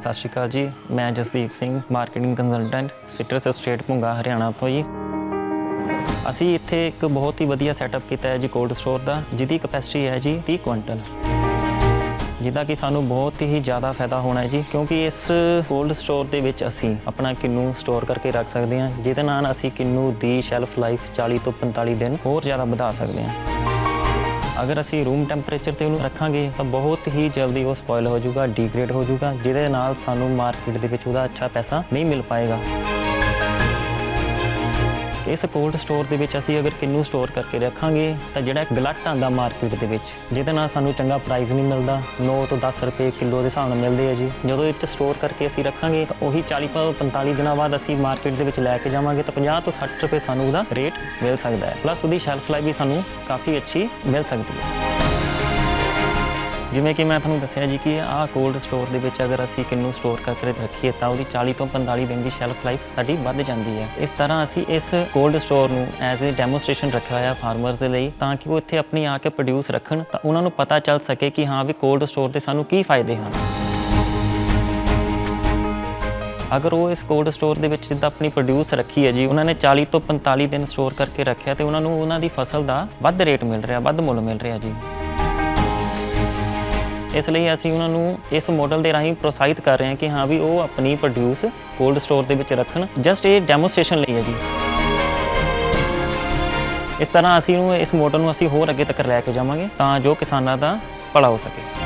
ਸਤਿ ਸ਼੍ਰੀ ਅਕਾਲ ਜੀ, ਮੈਂ Jasdeep Singh marketing consultant citrus estate Bhunga Haryana ਤੋਂ ਜੀ। ਅਸੀਂ ਇੱਥੇ ਇੱਕ ਬਹੁਤ ਹੀ ਵਧੀਆ ਸੈਟਅਪ ਕੀਤਾ ਹੈ ਜੀ ਕੋਲਡ ਸਟੋਰ ਦਾ, ਜਿਹਦੀ ਕਪੈਸਿਟੀ ਹੈ ਜੀ 30 ਕੁਇੰਟਲ। ਜਿਹਦਾ ਕਿ ਸਾਨੂੰ ਬਹੁਤ ਹੀ ਜ਼ਿਆਦਾ ਫਾਇਦਾ ਹੋਣਾ ਹੈ ਜੀ, ਕਿਉਂਕਿ ਇਸ ਕੋਲਡ ਸਟੋਰ ਦੇ ਵਿੱਚ ਅਸੀਂ ਆਪਣਾ ਕਿੰਨੂ ਸਟੋਰ ਕਰਕੇ ਰੱਖ ਸਕਦੇ ਹਾਂ, ਜਿਹਦੇ ਨਾਲ ਅਸੀਂ ਕਿੰਨੂ ਦੀ ਸ਼ੈਲਫ ਲਾਈਫ 40 ਤੋਂ 45 ਦਿਨ ਹੋਰ ਜ਼ਿਆਦਾ ਵਧਾ ਸਕਦੇ ਹਾਂ। ਅਗਰ ਅਸੀਂ ਰੂਮ ਟੈਂਪਰੇਚਰ ਤੇ ਉਹਨੂੰ ਰੱਖਾਂਗੇ, ਤਾਂ ਬਹੁਤ ਹੀ ਜਲਦੀ ਉਹ ਸਪੋਇਲ ਹੋ ਜਾਊਗਾ ਡੀਗ੍ਰੇਡ ਹੋ ਜਾਊਗਾ, ਜਿਹਦੇ ਨਾਲ ਸਾਨੂੰ ਮਾਰਕੀਟ ਦੇ ਵਿੱਚ ਉਹਦਾ ਅੱਛਾ ਪੈਸਾ ਨਹੀਂ ਮਿਲ ਪਾਏਗਾ। ਇਸ ਕੋਲਡ ਸਟੋਰ ਦੇ ਵਿੱਚ ਅਸੀਂ ਅਗਰ ਕਿੰਨੂ ਸਟੋਰ ਕਰਕੇ ਰੱਖਾਂਗੇ, ਤਾਂ ਜਿਹੜਾ ਗਲਟ ਆਂਦਾ ਮਾਰਕੀਟ ਦੇ ਵਿੱਚ, ਜਿਹਦੇ ਨਾਲ ਸਾਨੂੰ ਚੰਗਾ ਪ੍ਰਾਈਸ ਨਹੀਂ ਮਿਲਦਾ 9 ਤੋਂ 10 ਰੁਪਏ ਕਿਲੋ ਦੇ ਹਿਸਾਬ ਨਾਲ ਮਿਲਦੇ ਆ ਜੀ। ਜਦੋਂ ਇਹ 'ਚ ਸਟੋਰ ਕਰਕੇ ਅਸੀਂ ਰੱਖਾਂਗੇ, ਤਾਂ ਉਹੀ 40 ਤੋਂ 45 ਦਿਨਾਂ ਬਾਅਦ ਅਸੀਂ ਮਾਰਕੀਟ ਦੇ ਵਿੱਚ ਲੈ ਕੇ ਜਾਵਾਂਗੇ, ਤਾਂ 50 ਤੋਂ 60 ਰੁਪਏ ਸਾਨੂੰ ਉਹਦਾ ਰੇਟ ਮਿਲ ਸਕਦਾ ਹੈ। ਪਲੱਸ ਉਹਦੀ ਸ਼ੈਲਫ ਲਾਈਫ ਵੀ ਸਾਨੂੰ ਕਾਫੀ ਅੱਛੀ ਮਿਲ ਸਕਦੀ ਹੈ। ਜਿਵੇਂ ਕਿ ਮੈਂ ਤੁਹਾਨੂੰ ਦੱਸਿਆ ਜੀ ਕਿ ਆਹ ਕੋਲਡ ਸਟੋਰ ਦੇ ਵਿੱਚ ਅਗਰ ਅਸੀਂ ਕਿੰਨੂ ਸਟੋਰ ਕਰਕੇ ਰੱਖੀਏ ਤਾਂ ਉਹਦੀ 40 ਤੋਂ 45 ਦਿਨ ਦੀ ਸ਼ੈਲਫ ਲਾਈਫ ਸਾਡੀ ਵੱਧ ਜਾਂਦੀ ਹੈ। ਇਸ ਤਰ੍ਹਾਂ ਅਸੀਂ ਇਸ ਕੋਲਡ ਸਟੋਰ ਨੂੰ ਐਜ਼ ਅ ਡੈਮੋਸਟ੍ਰੇਸ਼ਨ ਰੱਖਿਆ ਹੋਇਆ ਫਾਰਮਰਸ ਦੇ ਲਈ ਤਾਂ ਕਿ ਉਹ ਇੱਥੇ ਆਪਣੀ ਆ ਕੇ ਪ੍ਰੋਡਿਊਸ ਰੱਖਣ ਤਾਂ ਉਹਨਾਂ ਨੂੰ ਪਤਾ ਚੱਲ ਸਕੇ ਕਿ ਹਾਂ ਵੀ ਕੋਲਡ ਸਟੋਰ ਦੇ ਸਾਨੂੰ ਕੀ ਫਾਇਦੇ ਹਨ। ਅਗਰ ਉਹ ਇਸ ਕੋਲਡ ਸਟੋਰ ਦੇ ਵਿੱਚ ਜਿੱਦਾਂ ਆਪਣੀ ਪ੍ਰੋਡਿਊਸ ਰੱਖੀ ਹੈ ਜੀ, ਉਹਨਾਂ ਨੇ 40 ਤੋਂ 45 ਦਿਨ ਸਟੋਰ ਕਰਕੇ ਰੱਖਿਆ ਤੇ ਉਹਨਾਂ ਨੂੰ ਉਹਨਾਂ ਦੀ ਫਸਲ ਦਾ ਵੱਧ ਰੇਟ ਮਿਲ ਰਿਹਾ, ਵੱਧ ਮੁੱਲ ਮਿਲ ਰਿਹਾ ਜੀ। ਇਸ ਲਈ ਅਸੀਂ ਉਹਨਾਂ ਨੂੰ ਇਸ ਮਾਡਲ ਦੇ ਰਾਹੀਂ ਪ੍ਰੋਤਸਾਹਿਤ ਕਰ ਰਹੇ ਹਾਂ ਕਿ ਹਾਂ ਵੀ ਉਹ ਆਪਣੀ ਪ੍ਰੋਡਿਊਸ ਕੋਲਡ ਸਟੋਰ ਦੇ ਵਿੱਚ ਰੱਖਣ। ਜਸਟ ਇਹ ਡੈਮੋਸਟ੍ਰੇਸ਼ਨ ਲਈ ਹੈ ਜੀ। ਇਸ ਤਰ੍ਹਾਂ ਅਸੀਂ ਨੂੰ ਇਸ ਮਾਡਲ ਨੂੰ ਅਸੀਂ ਹੋਰ ਅੱਗੇ ਤੱਕ ਲੈ ਕੇ ਜਾਵਾਂਗੇ ਤਾਂ ਜੋ ਕਿਸਾਨਾਂ ਦਾ ਭਲਾ ਹੋ ਸਕੇ।